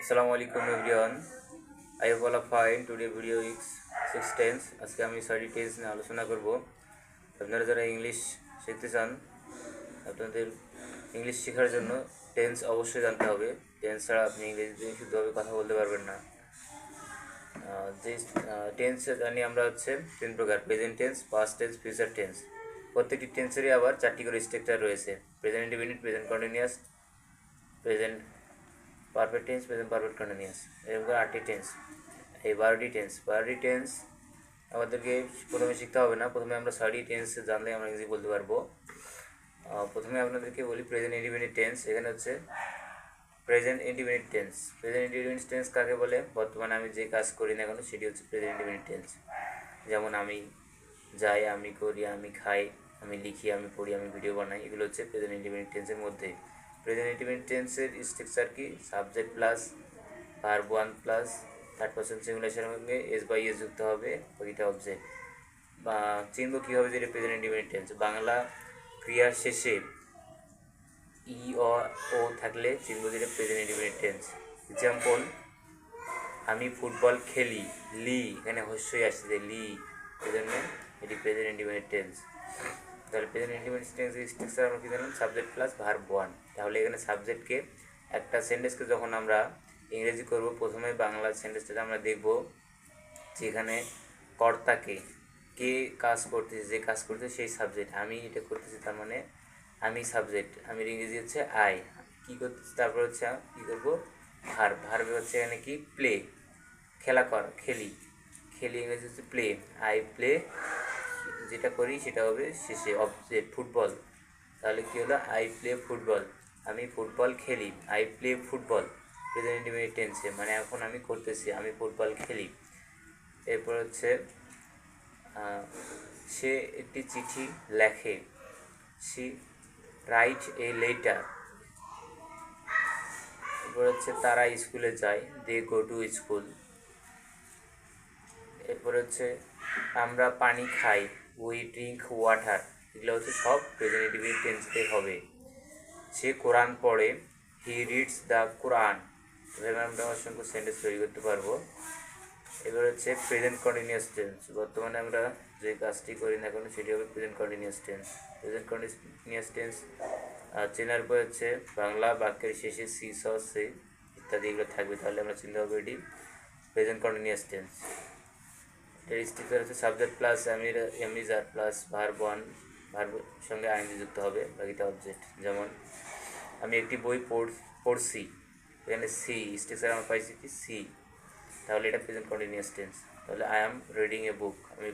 আসসালামু আলাইকুম everyone. I hope all fine today video ইক্স six tense আজকে আমি সরি টেন্স নিয়ে আলোচনা করব। আপনারা যারা ইংলিশ শিখতে চান, আপনাদের ইংলিশ শেখার জন্য টেন্স অবশ্যই জানতে হবে। টেন্স ছাড়া আপনি ইংরেজিতে শুদ্ধভাবে কথা বলতে পারবেন না। যে টেন্স জানি আমরা হচ্ছে তিন প্রকার present tense past tense future tense প্রত্যেকটি টেন্সেরই আবার চারটি করে স্ট্রাকচার রয়েছে। Present independent present continuous present perfect tense present perfect continuous এরকম করে আটটি টেন্স এই বারোটি টেন্স বারোটি টেন্স আমাদেরকে প্রথমে শিখতে হবে না। প্রথমে আমরা ছয়টি টেন্স জানলে আমরা ইংরেজি বলতে পারব। প্রথমে আপনাদেরকে বলি প্রেজেন্ট ইন্ডিপেন্ডেন্ট টেন্স এখানে হচ্ছে present independent tense present independent tense কাকে বলে? বর্তমানে আমি যে কাজ করি না কেন, সেটি হচ্ছে প্রেজেন্ট ইন্ডিপেন্ডেন্ট টেন্স যেমন আমি যাই, আমি করি, আমি খাই, আমি লিখি, আমি পড়ি, আমি ভিডিও বানাই, এগুলো হচ্ছে প্রেজেন্ট ইন্ডিপেন্ডেন্ট টেন্সের মধ্যে। প্রেজেন্ট টেন্সের স্ট্রাকচার কি subject plus verb one plus third person সিঙ্গুলেশনের সঙ্গে এস বাই এস যুক্ত হবে বাকিটা অবজেক্ট বা চিনব কীভাবে যেটা প্রেজেন্ট টেন্স বাংলা ক্রিয়ার শেষে ই অ ও থাকলে চিনব যেটা প্রেজেন্ট টেন্স এক্সাম্পল আমি ফুটবল খেলি, লি, এখানে হস্যই আসছে লি এই জন্য এটি প্রেজেন্ট টেন্স তাহলে প্রেজেন্ট ইন্ডিপেন্ডেন্ট টেন্স স্ট্রাকচার আমরা কী জানলাম? সাবজেক্ট প্লাস ভার্ব ওয়ান তাহলে এখানে সাবজেক্টকে একটা সেন্টেন্সকে যখন আমরা ইংরেজি করব, প্রথমে বাংলা সেন্টেন্সটা আমরা দেখব যে এখানে কর্তাকে কে কাজ করতেছে, যে কাজ করতেছে সেই সাবজেক্ট আমি এটা করতেছি তার মানে আমি সাবজেক্ট আমি ইংরেজি হচ্ছে আই কী করতেছি? তারপর হচ্ছে কী করব? ভার ভার্বে হচ্ছে এখানে কি? প্লে খেলা কর। খেলি। খেলি ইংরেজি হচ্ছে প্লে আই প্লে যেটা করি সেটা হবে শেষে অবজেক্ট ফুটবল। তাহলে কী হলো? আই প্লে ফুটবল আমি ফুটবল খেলি। আই প্লে ফুটবল প্রেজেন্ট টেন্সে মানে এখন আমি করতেছি, আমি ফুটবল খেলি। এরপর হচ্ছে সে একটি চিঠি লেখে। সি রাইট এ লেটার এরপর হচ্ছে, তারা স্কুলে যায়। দে গো টু স্কুল এরপর হচ্ছে আমরা পানি খাই উই ড্রিঙ্ক ওয়াটার এগুলো হচ্ছে সব প্রেজেন্টেটিভ টেন্সে হবে। সে কোরআন পড়ে হি রিডস দ্য কোরআন এভাবে আমরা অসংখ্য সেন্টেন্স তৈরি করতে পারব। এবার হচ্ছে প্রেজেন্ট কন্টিনিউয়াস টেন্স বর্তমানে আমরা যে কাজটি করি না কেন, সেটি হবে present continuous tense present continuous tense চেনার পর হচ্ছে বাংলা বাক্যের শেষে স সে ইত্যাদি এগুলো থাকবে, তাহলে আমরা চিন্তা হবে এটি প্রেজেন্ট কন্টিনিউয়াস টেন্স এর স্টিকার হচ্ছে সাবজেক্ট প্লাস এমির এমিজার প্লাস ভার্ব ওয়ান ভার্ব সঙ্গে আইনজি যুক্ত হবে, বাকিটা অবজেক্ট যেমন আমি একটি বই পড়, পড়ছি, এখানে সি স্টিকার আমরা পাইছি কি সি তাহলে এটা প্রেজেন্ট কন্টিনিউয়াস টেন্স তাহলে I am reading a book আমি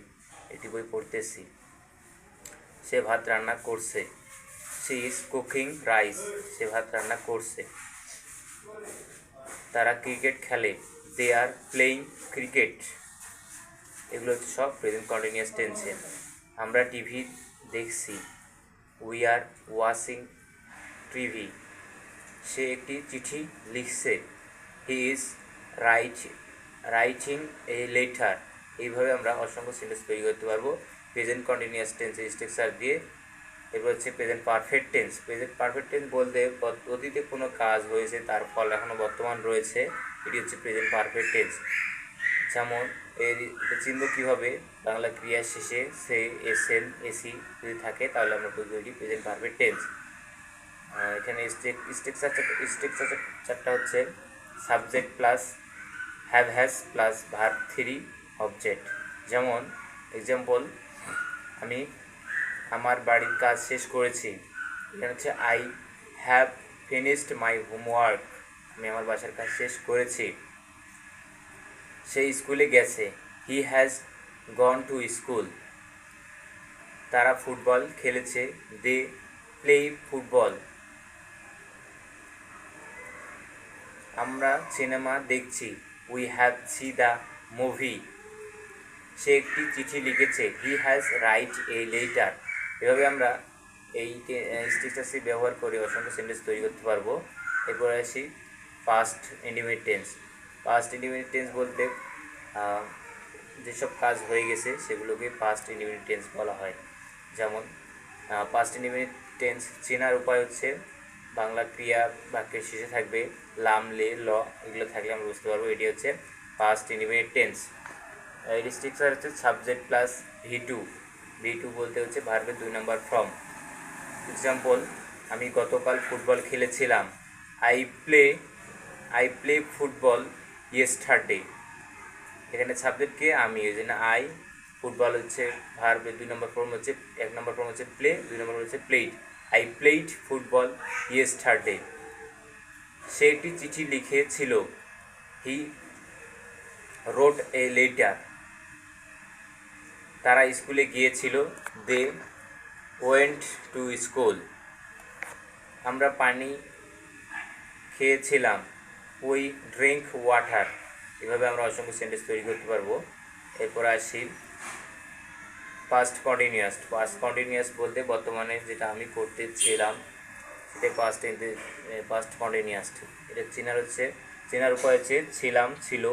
একটি বই পড়তেছি, সে ভাত রান্না করছে সি ইজ কুকিং রাইস সে ভাত রান্না করছে, তারা ক্রিকেট খেলে দে আর প্লেয়িং ক্রিকেট এগুলো হচ্ছে সব প্রেজেন্ট কন্টিনিউয়াস টেন্সে আমরা টিভি দেখছি। উই আর ওয়াচিং টিভি সে একটি চিঠি লিখছে। He is write writing a letter এইভাবে আমরা অসংখ্য সেন্টেন্স তৈরি করতে পারব। প্রেজেন্ট কন্টিনিউয়াস টেন্সের স্ট্রাকচার দিয়ে। এরপর হচ্ছে present perfect tense present perfect tense বলতে অতীতে কোনো কাজ হয়েছে, তার ফল এখনও বর্তমান রয়েছে। এটি হচ্ছে প্রেজেন্ট পারফেক্ট টেন্স যেমন, এর চিনব কীভাবে বাংলা ক্রিয়ার শেষে সে এস এন এসি যদি থাকে, তাহলে আমরা বুঝব এটি প্রেজেন্ট পারফেক্ট টেন্স এখানে স্ট্রাকচার স্ট্রাকচার চারটা হচ্ছে subject plus have has plus verb three object যেমন এক্সাম্পল আমি আমার বাড়ির কাজ শেষ করেছি। এখানে হচ্ছে I have finished my homework আমি আমার বাসার কাজ শেষ করেছি। সে স্কুলে গেছে। He has gone to school তারা ফুটবল খেলেছে। দে প্লে ফুটবল আমরা সিনেমা দেখছি। We have see the movie সে একটি চিঠি লিখেছে। He has write a letter এভাবে আমরা এই স্টিচার্সি ব্যবহার করে অসংখ্য সেন্টেন্স তৈরি করতে পারব। এরপরে আসি past independent tense past independent tense বলতে যেসব কাজ হয়ে গেছে সেগুলোকে পাস্ট ইন্ডিপেন্ডেন্ট টেন্স বলা হয়। যেমন পাস্ট ইন্ডিপেন্ডেন্ট টেন্স চেনার উপায় হচ্ছে বাংলা ক্রিয়া বাক্যের শেষে থাকবে লাম, লে, ল, এগুলো থাকলে আমরা বুঝতে পারব। এটি হচ্ছে পাস্ট ইন্ডিপেন্ডেন্ট টেন্স এটি স্ট্রিকচার হচ্ছে subject plus V two V two বলতে হচ্ছে ভার্বের দুই নম্বর ফর্ম এক্সাম্পল আমি গতকাল ফুটবল খেলেছিলাম। I play I play football yesterday এখানে সাবজেক্টকে আমি ওই জন্য আই ফুটবল হচ্ছে ভার্বের দুই নম্বর ফর্ম হচ্ছে, এক নম্বর ফর্ম হচ্ছে প্লে দুই নম্বর হচ্ছে played I played football yesterday সে একটি চিঠি লিখেছিল। হি রোড এ লেটার তারা স্কুলে গিয়েছিল। দে ওয়েন্ট টু স্কুল আমরা পানি খেয়েছিলাম। উই ড্রিঙ্ক ওয়াটার এভাবে আমরা অসংখ্য সেন্টেন্স তৈরি করতে পারব। এরপর আসি পাস্ট কন্টিনিউয়াস পাস্ট কন্টিনিউয়াস বলতে বর্তমানে যেটা আমি করতেছিলাম, সেটা পাস্ট পাস্ট কন্টিনিউয়াস এটা চেনার হচ্ছে, চেনার উপায় হচ্ছে ছিলাম, ছিল।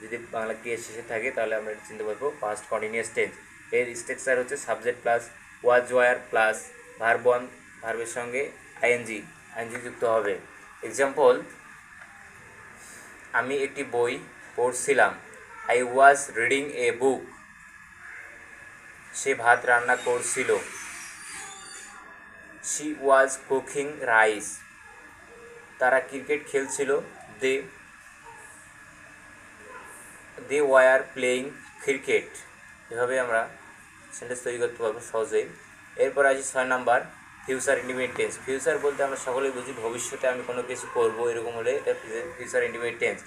যদি বাংলা ক্রিয়া শেষে থাকে, তাহলে আমরা এটা চিনতে পারব। পাস্ট কন্টিনিউয়াস টেন্স এর স্ট্রাকচার হচ্ছে subject plus was were plus verb ভার্বের সঙ্গে আইএনজি আইএনজি যুক্ত হবে। এক্সাম্পল আমি একটি বই পড়ছিলাম। আই ওয়াজ রিডিং এ বুক সে ভাত রান্না করছিল। শি ওয়াজ কুকিং রাইস তারা ক্রিকেট খেলছিল। They they were playing cricket এভাবে আমরা সেন্টেন্স তৈরি করতে পারব সহজেই। এরপর আসি ছয় নাম্বার। ফিউচার ইন্ডিপেন্ডেন্স ফিউচার বলতে আমরা সকলেই বুঝি, ভবিষ্যতে আমি কোনো কিছু করব এরকম হলে এটা ফিউচার ইন্ডিপেন্ডেন্স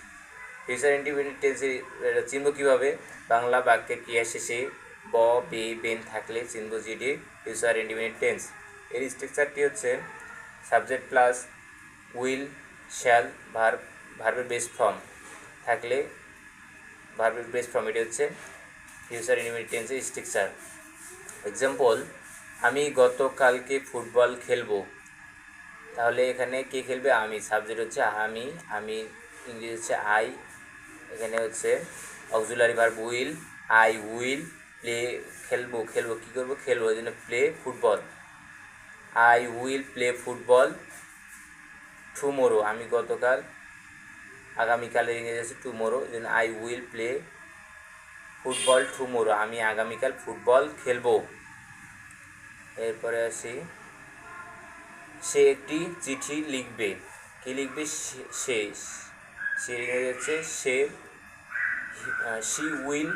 ফিউচার ইন্ডিপেন্ডেন্সে এটা চিনব কীভাবে? বাংলা বাক্যের ক্রিয়া শেষে ব, বে, বেন থাকলে চিনব জিডি ফিউচার ইন্ডিপেন্ডেন্স এর স্ট্রাকচারটি হচ্ছে সাবজেক্ট প্লাস উইল শ্যাল ভার ভার্বের বেস ফর্ম থাকলে ভার্বের বেস ফর্ম এটি হচ্ছে ফিউচার ইন্ডিপেন্ডেন্সের স্ট্রাকচার এক্সাম্পল আমি গতকালকে ফুটবল খেলব। তাহলে এখানে কে খেলবে? আমি। সাবজেক্ট হচ্ছে আমি। আমি ইংরেজি হচ্ছে আই এখানে হচ্ছে auxiliary verb will I will play খেলব। খেলব, কী করব? খেলব। এই জন্য play football I will play football tomorrow আমি গতকাল আগামীকালের ইংরেজি হচ্ছে টুমোরো এই জন্য I will play football tomorrow আমি আগামীকাল ফুটবল খেলব। এরপরে আসি। সে একটি চিঠি লিখবে। কি লিখবে? সে- সে ইংরেজি হচ্ছে সে she will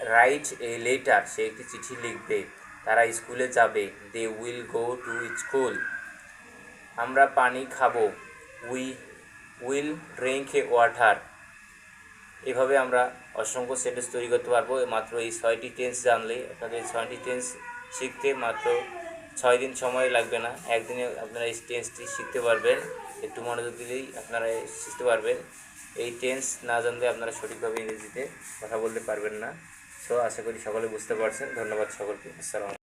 write a letter সে একটি চিঠি লিখবে। তারা স্কুলে যাবে। They will go to school আমরা পানি খাব। We will drink a water এভাবে আমরা অসংখ্য সেন্টেন্স তৈরি করতে পারব। মাত্র এই ছয়টি টেন্স জানলে, আপনাদের ছয়টি টেন্স শিখতে মাত্র ছয় দিন সময় লাগবে না। একদিনে আপনারা এই টেন্সটি শিখতে পারবেন। একটু মনোযোগ দিলেই আপনারা শিখতে পারবেন। এই টেন্স না জানলে আপনারা সঠিকভাবে ইংরেজিতে কথা বলতে পারবেন না। সো আশা করি সকলে বুঝতে পারছেন। ধন্যবাদ সকলকে। আসসালাম